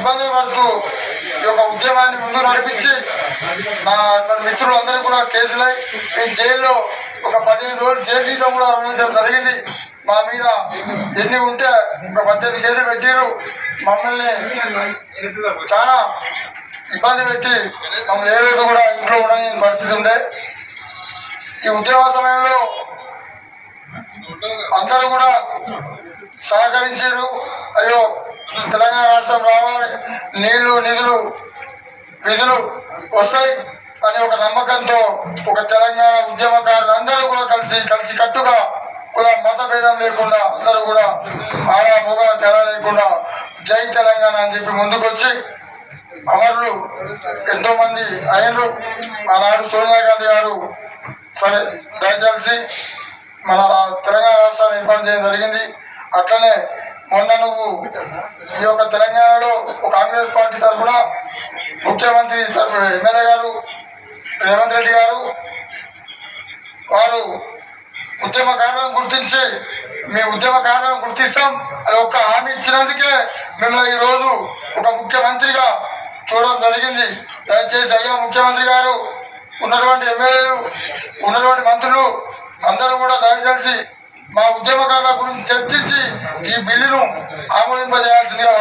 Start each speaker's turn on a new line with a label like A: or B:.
A: ఇబ్బందులు పడుతూ ఈ యొక్క ఉద్యమాన్ని ముందు నడిపించి నా మిత్రులు మిత్రులందరూ కూడా కేసులై నేను జైల్లో ఒక పదిహేను రోజులు జైలు జీతం కూడా అనుభవించడం జరిగింది. మా మీద ఎన్ని ఉంటే ఒక పద్దెనిమిది కేసులు పెట్టారు మమ్మల్ని చాలా ఇబ్బంది పెట్టి మమ్మల్ని ఏ కూడా ఇంట్లో ఉండని పరిస్థితి ఉండే. ఈ ఉద్యమ సమయంలో అందరూ కూడా సహకరించారు. అయ్యో నీళ్ళు నిధులు విధులు వస్తాయి. అనే ఒక నమ్మకంతో ఒక తెలంగాణ ఉద్యమకారులు అందరూ కూడా కలిసి కలిసి కట్టుగా కూడా మత భేదం లేకుండా అందరూ కూడా ఆడా మొగ తేడా లేకుండా జై తెలంగాణ అని చెప్పి ముందుకొచ్చి అమరులు ఎంతో మంది అయినరు ఆనాడు సోనియా గాంధీ గారు సరే దయచేసి మన రా- తెలంగాణ రాష్ట్రాన్ని ఏర్పాటు చేయడం జరిగింది. అట్లనే మొన్న నువ్వు? ఈ యొక్క తెలంగాణలో ఒక కాంగ్రెస్ పార్టీ తరఫున ముఖ్యమంత్రి తరఫు ఎమ్మెల్యే గారు రేవంత్ రెడ్డి గారు వారు ఉద్యమ కారణం గుర్తించి మీ ఉద్యమ కారణం గుర్తిస్తాం. అని ఒక్క హామీ ఇచ్చినందుకే మిమ్మల్ని ఈరోజు ఒక ముఖ్యమంత్రిగా చూడడం జరిగింది. దయచేసి అయ్యా ముఖ్యమంత్రి గారు ఉన్నటువంటి ఎమ్మెల్యేలు ఉన్నటువంటి మంత్రులు అందరూ కూడా దయచేసి మా ఉద్యమకారుల గురించి చర్చించి ఈ బిల్లును ఆమోదింపజేయాల్సిందిగా